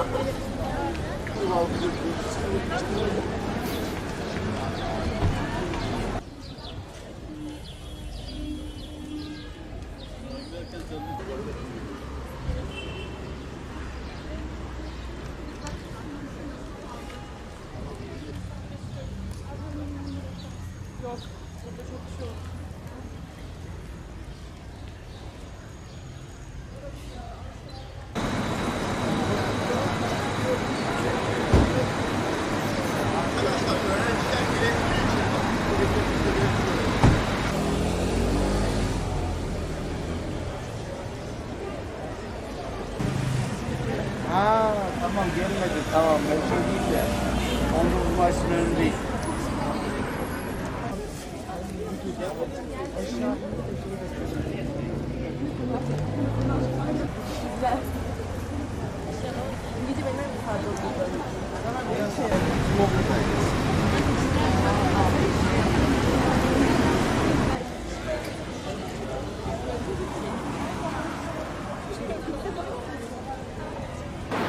Yok. Burada çok bir şey oldu. Ha tamam gelmedi tamam ben söyleyeyim de. Onun başının önündeyiz.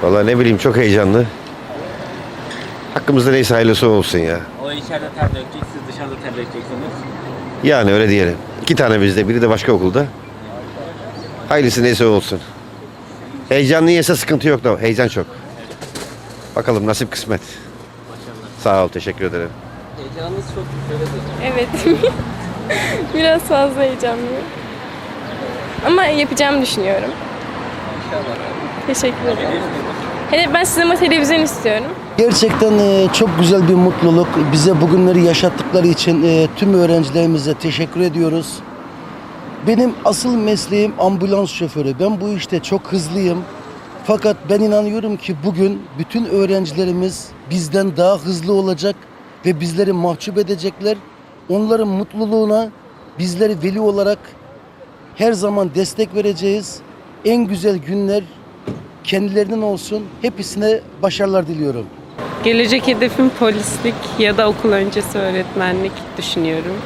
Vallahi ne bileyim çok heyecanlı. Hakkımızda neyse hayırlısı olsun ya. O içeride ter dökecek, siz dışarıda ter dökeceksiniz. Yani öyle diyelim. İki tane bizde, biri de başka okulda. Hayırlısı neyse olsun. Heyecanlı yese sıkıntı yok da heyecan çok. Bakalım nasip kısmet. Sağ ol, teşekkür ederim. Heyecanınız çok söyledim. Evet. Biraz fazla heyecanlıyım. Ama yapacağımı düşünüyorum. İnşallah. Teşekkür ederim. Hele ben sinema televizyon istiyorum. Gerçekten e, çok güzel bir mutluluk. Bize bugünleri yaşattıkları için e, tüm öğrencilerimize teşekkür ediyoruz. Benim asıl mesleğim ambulans şoförü. Ben bu işte çok hızlıyım. Fakat ben inanıyorum ki bugün bütün öğrencilerimiz bizden daha hızlı olacak ve bizleri mahcup edecekler. Onların mutluluğuna bizleri veli olarak her zaman destek vereceğiz. En güzel günler kendilerinin olsun. Hepsine başarılar diliyorum. Gelecek hedefim polislik ya da okul öncesi öğretmenlik düşünüyorum.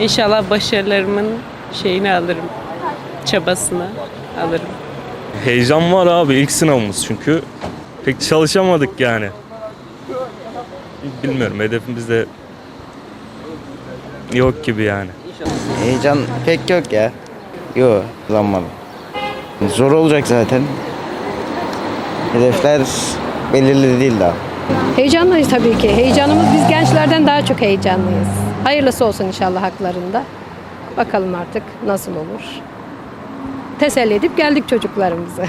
İnşallah başarılarımın şeyini alırım. Çabasını alırım. Heyecan var abi ilk sınavımız çünkü pek çalışamadık yani. Bilmiyorum hedefimizde yok gibi yani. Heyecan pek yok ya. Yok kullanmadım. Zor olacak zaten. Hedefler belirli değil daha. Heyecanlıyız tabii ki. Heyecanımız biz gençlerden daha çok heyecanlıyız. Hayırlısı olsun inşallah haklarında. Bakalım artık nasıl olur. Teselli edip geldik çocuklarımızı.